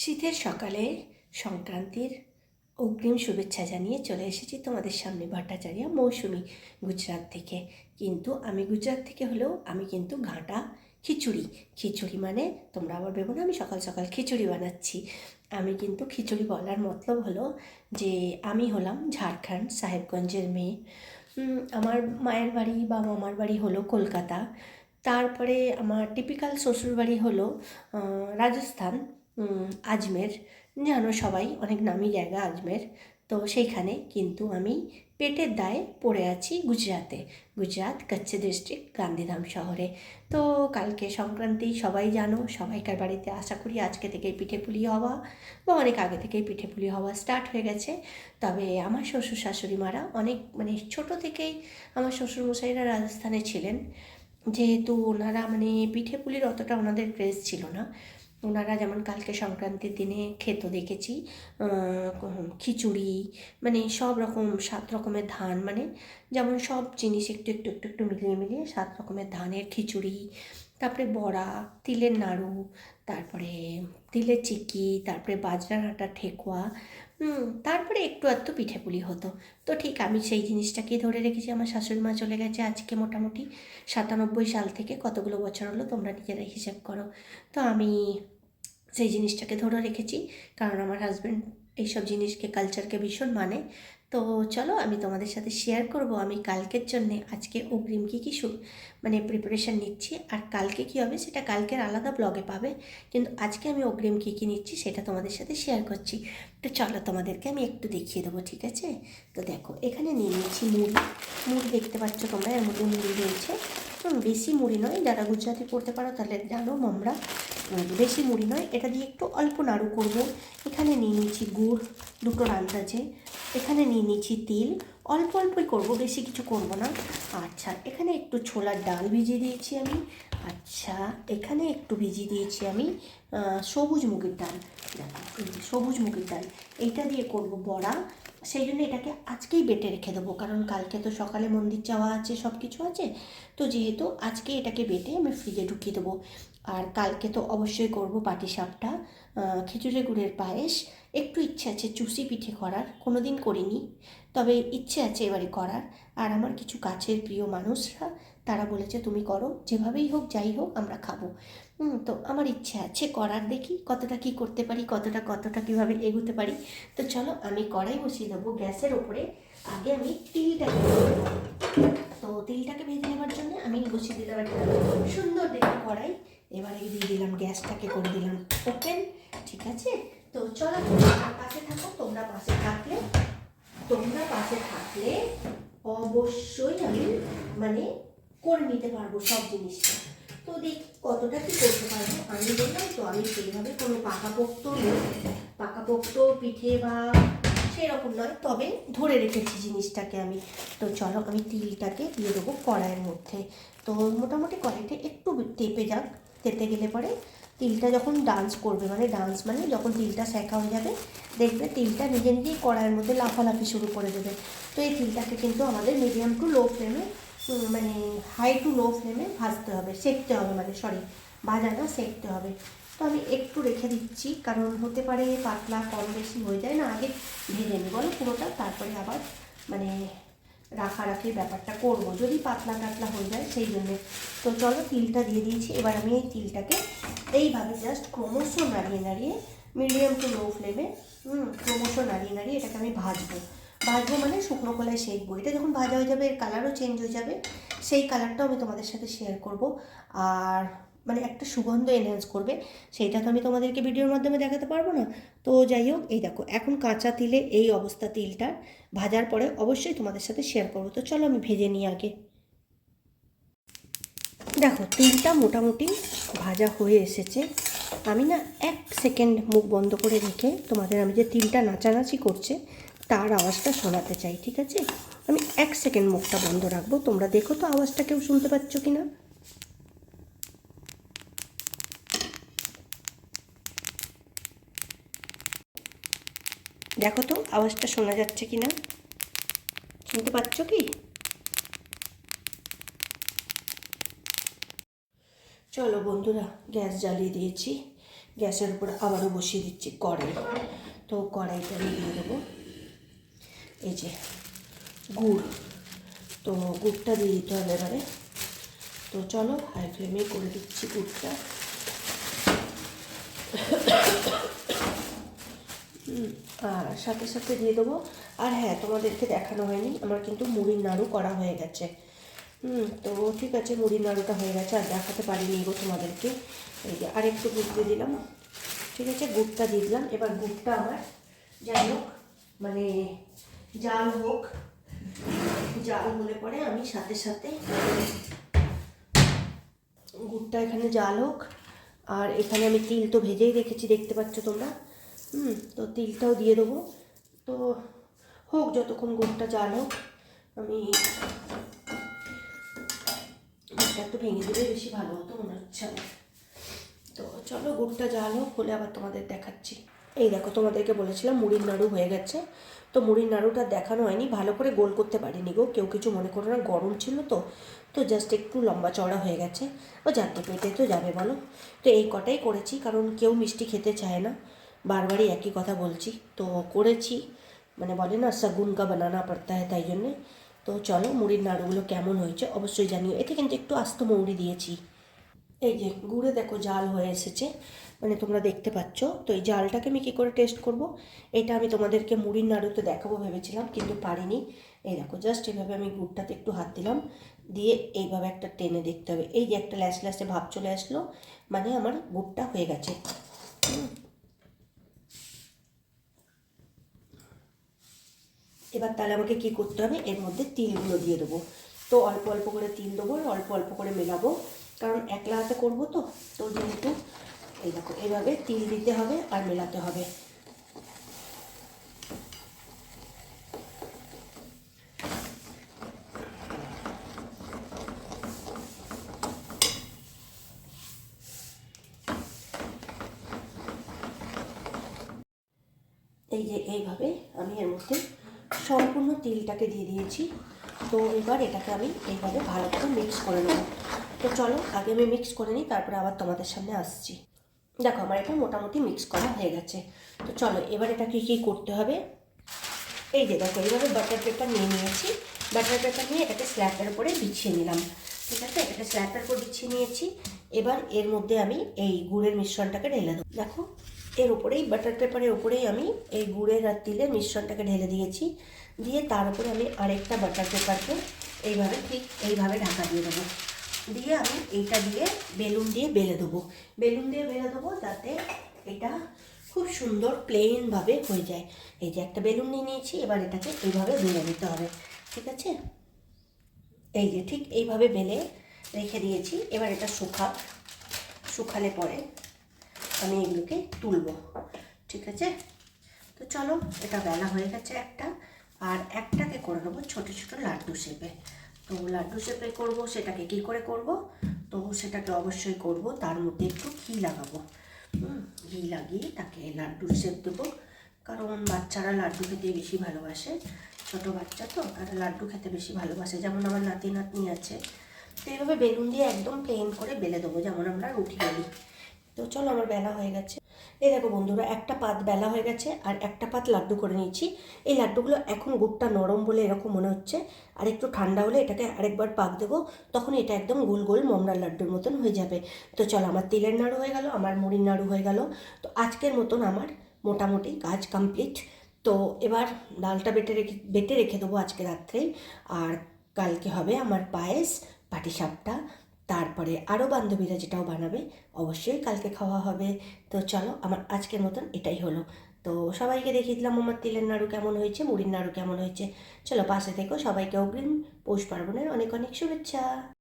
শীতের সকালে সংক্রান্তির অগ্রিম শুভেচ্ছা জানিয়ে চলে এসেছি তোমাদের সামনে ভট্টাচার্য মৌসুমি গুজরাট থেকে। কিন্তু আমি গুজরাট থেকে হলেও আমি কিন্তু ঘাঁটা খিচুড়ি। খিচুড়ি মানে তোমরা আবার ভেবো না, আমি সকাল সকাল খিচুড়ি বানাচ্ছি। আমি কিন্তু খিচুড়ি বলার মতলব হলো যে আমি হলাম ঝাড়খণ্ড সাহেবগঞ্জের মেয়ে। আমার মায়ের বাড়ি বা মামার বাড়ি হলো কলকাতা। তারপরে আমার টিপিক্যাল শ্বশুরবাড়ি হলো রাজস্থান। আজমের। জানো সবাই, অনেক নামি জায়গা আজমের। তো সেইখানে কিন্তু আমি পেটের দায়ে পড়ে আছি গুজরাতে। গুজরাট কচ্ছ ডিস্ট্রিক্ট গান্ধীধাম শহরে। তো কালকে সংক্রান্তি, সবাই জানো, সবাইকার বাড়িতে আশা করি আজকে থেকেই পিঠে পুলি হওয়া বা অনেক আগে থেকেই পিঠে পুলি হওয়া স্টার্ট হয়ে গেছে। তবে আমার শ্বশুর শাশুড়ি মারা অনেক মানে ছোট থেকেই আমার শ্বশুরমশাইরা রাজস্থানে ছিলেন। যেহেতু ওনারা মানে পিঠে পুলির অতটা ওনাদের ক্রেজ ছিল না। ওনারা যেমন কালকে সংক্রান্তির দিনে খেত দেখেছি খিচুড়ি মানে সব রকম, সাত রকমের ধান মানে যেমন সব জিনিস একটু একটু একটু একটু মিলিয়ে মিলিয়ে সাত রকমের ধানের খিচুড়ি, তারপরে বড়া, তিলের নাড়ু, তারপরে তিলের চিকি তারপরে বাজরার আটা, ঠেকুয়া তারপরে একটু আধটু পিঠে পুলি হতো। তো ঠিক আমি সেই জিনিসটাকেই ধরে রেখেছি, আমার শাশুড়ি মা চলে গেছে আজকে মোটামুটি সাতানব্বই সাল থেকে কতগুলো বছর হলো তোমরা নিজেরা হিসেব করো। তো আমি সেই জিনিসটাকে ধরে রেখেছি। কারণ আমার হাজব্যান্ড এইসব জিনিসকে কালচারকে ভীষণ মানে। তো চলো আমি তোমাদের সাথে শেয়ার করব আমি কালকের জন্য আজকে অগ্রিম কী কী মানে প্রিপারেশান নিচ্ছি আর কালকে কী হবে সেটা কালকের আলাদা ব্লগে পাবে কিন্তু আজকে আমি অগ্রিম কী কী নিচ্ছি সেটা তোমাদের সাথে শেয়ার করছি। তো চলো তোমাদেরকে আমি একটু দেখিয়ে দেবো ঠিক আছে? তো দেখো এখানে নিয়ে নিয়েছি মুড়ি। মুড়ি দেখতে পাচ্ছ তোমরা এর মধ্যে মুড়ি রয়েছে। বেশি মুড়ি নয় যারা গুজরাটি পড়তে পারো তাহলে জানো উম, বেশি মুড়ি নয় এটা দিয়ে একটু অল্প নাড়ু করব। এখানে নিয়ে নিয়েছি গুড় দুটো আন্দাজে এখানে নিয়ে নিয়েছি তিল। অল্প অল্পই করব, বেশি কিছু করব না। আচ্ছা এখানে একটু ছোলার ডাল ভিজিয়ে দিয়েছি আমি। আচ্ছা এখানে একটু ভিজিয়ে দিয়েছি আমি সবুজ মুগের ডাল। সবুজ মুগের ডাল, এইটা দিয়ে করব বড়া। সেই জন্য এটাকে আজকেই বেটে রেখে দেবো, কারণ কালকে তো সকালে মন্দির যাওয়া আছে সব কিছু আছে। তো যেহেতু আজকে এটাকে বেটে আমি ফ্রিজে ঢুকিয়ে দেবো। আর কালকে তো অবশ্যই করব পাটিসাপটা খেজুরের গুড়ের পায়েস। একটু ইচ্ছে আছে চুষি পিঠে করার কোনো দিন করিনি। তবে ইচ্ছে আছে এবারে করার। আর আমার কিছু কাছের প্রিয় মানুষরা, তারা বলেছে, তুমি করো, যেভাবেই হোক, যাই হোক, আমরা খাব। তো আমার ইচ্ছে আছে করার দেখি, কতটা কি করতে পারি, কতটা কতটা কীভাবে এগোতে পারি। তো চলো, আমি কড়াই বসিয়ে দেবো গ্যাসের ওপরে। আগে আমি তিলটাকে। তো তিলটাকে ভেজে নেওয়ার জন্য আমি বসিয়ে দিলাম একটা সুন্দর দেখে কড়াই। এবারে দিয়ে দিলাম গ্যাসটাকে, করে দিলাম ওপেন ঠিক আছে? তো চলো তোমরা পাশে থাকো, তোমরা পাশে থাকলে, তোমরা পাশে থাকলে অবশ্যই আমি মানে করে নিতে পারব সব জিনিসটা। তো দেখ কতটা কি করতে পারব, আমি বললাম তো আমি সেইভাবে কোনো পাকাপোক্ত নই। পাকাপোক্ত পিঠে বা সেরকম নয়, তবে ধরে রেখেছি জিনিসটাকে আমি। তো চলো আমি তিলটাকে দিয়ে দেবো কড়াইয়ের মধ্যে। তো মোটামুটি কড়াইটা একটু টেপে যাক, তেতে গেলে পরে তিলটা যখন ডান্স করবে মানে ডান্স মানে যখন তিলটা শেখা হয়ে যাবে, দেখবে তিলটা নিজে নিজেই কড়াইয়ের মধ্যে লাফালাফি শুরু করে দেবে। তো এই তিলটাকে কিন্তু আমাদের মিডিয়াম টু লো ফ্লেমে মানে হাই টু লো ফ্লেমে ভাজতে হবে, সেকতে হবে মানে সরি ভাজা না সেকতে হবে। তো আমি একটু রেখে দিচ্ছি, কারণ হতে পারে পাতলা, কম বেশি হয়ে যায় না, আগে ভেজে নিই বলো পুরোটা তারপরে আবার মানে রাখারাখির ব্যাপারটা করব। যদি পাতলা টাতলা হয়ে যায়, সেই জন্য। তো চলো তিলটা দিয়ে দিয়েছি। এবার আমি এই তিলটাকে এইভাবে জাস্ট ক্রমশ নাড়িয়ে নাড়িয়ে মিডিয়াম টু লো ফ্লেমে ক্রমশ নাড়িয়ে নাড়িয়ে এটাকে আমি ভাজবো। ভাজবো মানে শুকনো কলায় সেকবো। এটা যখন ভাজা হয়ে যাবে, এর কালারও চেঞ্জ হয়ে যাবে। সেই কালারটাও আমি তোমাদের সাথে শেয়ার করব। আর মানে একটা সুগন্ধ এনহ্যান্স করবে সেইটা তো আমি তোমাদেরকে ভিডিওর মাধ্যমে দেখাতে পারব না। তো যাই হোক, এই দেখো, এখন কাঁচা তিলে এই অবস্থা তিলটার ভাজার পরে অবশ্যই তোমাদের সাথে শেয়ার করব। তো চলো আমি ভেজে নিই আগে। দেখো, তিলটা মোটামুটি ভাজা হয়ে এসেছে। আমি না এক সেকেন্ড মুখ বন্ধ করে রেখে তোমাদের আমি যে তিলটা নাচানাচি করছে, তার আওয়াজটা শোনাতে চাই, ঠিক আছে? আমি এক সেকেন্ড মুখটা বন্ধ রাখব। তোমরা দেখো তো আওয়াজটা কেউ শুনতে পাচ্ছ কি না দেখো তো, আওয়াজটা শোনা যাচ্ছে কি না শুনতে পাচ্ছ কি? চলো বন্ধুরা, গ্যাস জ্বালিয়ে দিয়েছি। গ্যাসের উপর আবারও বসিয়ে দিচ্ছি কড়াই। তো কড়াইটা আমি দিয়ে দেবো। এই যে গুড়। তো গুড়টা দিয়ে দিতে হবে এবারে। তো চলো হাই ফ্লেমে করে দিচ্ছি গুড়টা। সাথে সাথে দিয়ে দেবো। আর হ্যাঁ তোমাদেরকে দেখানো হয়নি, আমার কিন্তু মুড়ির নাড়ু করা হয়ে গেছে। তো ঠিক আছে, মুড়ির নাড়ুটা হয়ে গেছে, আর দেখাতে পারিনি গো তোমাদেরকে। এই যে আরেকটু গুড় দিয়ে দিলাম। ঠিক আছে, গুড়টা দিয়ে দিলাম। এবার গুড়টা আমার যাই হোক মানে জাল হোক, জাল হলে পরে আমি সাথে সাথে গুড়টা এখানে জাল হোক। আর এখানে আমি তিল তো ভেজেই রেখেছি, দেখতে পাচ্ছ তোমরা? হুম, তো তিলটাও দিয়ে দেবো। তো হোক, যতক্ষণ গুড়টা জাল হোক, আমি একটু ভেঙে দিলে বেশি ভালো হতো, মনে হচ্ছে তো চলো গুড়টা জাল হোক, হলে আবার তোমাদের দেখাচ্ছি। এই দেখো, তোমাদেরকে বলেছিলাম মুড়ির নাড়ু হয়ে গেছে। তো মুড়ির নাড়ুটা দেখানো হয়নি, ভালো করে গোল করতে পারিনি গো। কেউ কিছু মনে করো না, গরম ছিল তো। তো জাস্ট একটু লম্বা চওড়া হয়ে গেছে। ও যাতে পেটে তো যাবে, বলো। তো এই কটাই করেছি, কারণ কেউ মিষ্টি খেতে চায় না। বারবারই একই কথা বলছি। তো করেছি। মানে বলে না, সাগুন কা বানানা পড়তা হয় তাই জন্যে। তো চলো, মুড়ির নাড়ুগুলো কেমন হয়েছে অবশ্যই জানিও। এতে কিন্তু একটু আস্ত মৌরি দিয়েছি। এই যে, গুড়ে দেখো জাল হয়ে এসেছে। মানে তোমরা দেখতে পাচ্ছ। তো এই জালটাকে আমি কী করে টেস্ট করব? এটা আমি তোমাদেরকে মুড়ির নাড়ুতে দেখাবো ভেবেছিলাম, কিন্তু পারিনি। এই দেখো, জাস্ট এইভাবে আমি গুড়টাতে একটু হাত দিলাম। দিয়ে এইভাবে একটা টেনে দেখতে হবে। এই যে একটা ল্যাস ল্যাসে ভাব চলে আসলো। মানে আমার গুড়টা হয়ে গেছে। এবার তাহলে আমাকে কি করতে হবে? এর মধ্যে তিলগুলো দিয়ে দেবো। তো অল্প অল্প করে তিল দেবো অল্প অল্প করে মেলাবো। কারণ একলা হাতে করব তো তো যেহেতু এই দেখো, এভাবে তিল দিতে হবে আর মেলাতে হবে। এই যে এইভাবে আমি এর মধ্যে সম্পূর্ণ তিলটাকে দিয়ে দিয়েছি। তো এবার এটাকে আমি এইভাবে ভালো করে মিক্স করে নেব। তো চলো, আগে আমি মিক্স করে নিই, তারপরে আবার তোমাদের সামনে আসছি। দেখো, আমার এটা মোটামুটি মিক্স করা হয়ে গেছে। তো চলো, এবার এটাকে কী করতে হবে? এই যে দেখো, এইভাবে বাটার পেপার নিয়ে নিয়েছি। বাটার পেপার নিয়ে এটাকে স্ল্যাপের উপরে বিছিয়ে নিলাম। ঠিক আছে? এটা স্ল্যাপের উপর বিছিয়ে নিয়েছি। এবার এর মধ্যে আমি এই গুড়ের মিশ্রণটাকে ঢেলে দেবো। দেখো এর উপরেই বাটার পেপারের উপরেই আমি এই গুড়ের আর তিলের মিশ্রণটাকে ঢেলে দিয়েছি। দিয়ে তার উপরে আমি আরেকটা বাটার পেপারকে এইভাবে ঠিক এইভাবে ঢাকা দিয়ে দেবো। দিয়ে আমি এইটা দিয়ে বেলুন দিয়ে বেলে দেবো। বেলুন দিয়ে বেলে দেবো যাতে এটা খুব সুন্দর প্লেনভাবে হয়ে যায়। এই যে একটা বেলুন নিয়ে নিয়েছি, এবার এটাকে এইভাবে বেলে নিতে হবে। ঠিক আছে? এই যে ঠিক এইভাবে বেলে রেখে দিয়েছি। এবার এটা শুকা শুকালে পরে আমি এগুলোকে তুলবো ঠিক আছে? তো চলো এটা বেলা হয়ে গেছে একটা আর একটাকে করে নেব ছোটো ছোটো লাড্ডু শেপে। তো লাড্ডু শেপে করব সেটাকে কি করে করব? তো সেটাকে অবশ্যই করব তার মধ্যে একটু ঘি লাগাবো। হুম, ঘি লাগিয়ে তাকে লাড্ডুর শেপ দেবো কারণ বাচ্চারা লাড্ডু খেতে বেশি ভালোবাসে ছোটো বাচ্চা তো তারা লাড্ডু খেতে বেশি ভালোবাসে যেমন আমার নাতি নাতনি আছে। তো এইভাবে বেলুন দিয়ে একদম প্লেন করে বেলে দেবো যেমন আমরা রুটি বেলি। তো চলো আমার বেলা হয়ে গেছে। এই দেখো বন্ধুরা, একটা পাত বেলা হয়ে গেছে আর একটা পাত লাড্ডু করে নিয়েছি। এই লাড্ডুগুলো এখন গুড়টা নরম বলে এরকম মনে হচ্ছে। আর একটু ঠান্ডা হলে এটাকে আরেকবার পাক দেবো, তখন এটা একদম গোল গোল মমরার লাড্ডুর মতন হয়ে যাবে। তো চলো, আমার তিলের নাড়ু হয়ে গেল, আমার মুড়ির নাড়ু হয়ে গেল। তো আজকের মতন আমার মোটামুটি কাজ কমপ্লিট। তো এবার ডালটা বেটে রেখে বেটে রেখে দেবো আজকে রাত্রেই। আর কালকে হবে আমার পায়েস, পাটিসাপটা। তারপরে আরও বান্ধবীরা যেটাও বানাবে, অবশ্যই কালকে খাওয়া হবে। তো চলো, আমার আজকের মতন এটাই হলো। তো সবাইকে দেখিয়ে দিলাম আমার তিলের নাড়ু কেমন হয়েছে, মুড়ির নাড়ু কেমন হয়েছে। চলো পাশে থেকো, সবাইকে অগ্রিম পৌষ পার্বণের অনেক অনেক শুভেচ্ছা।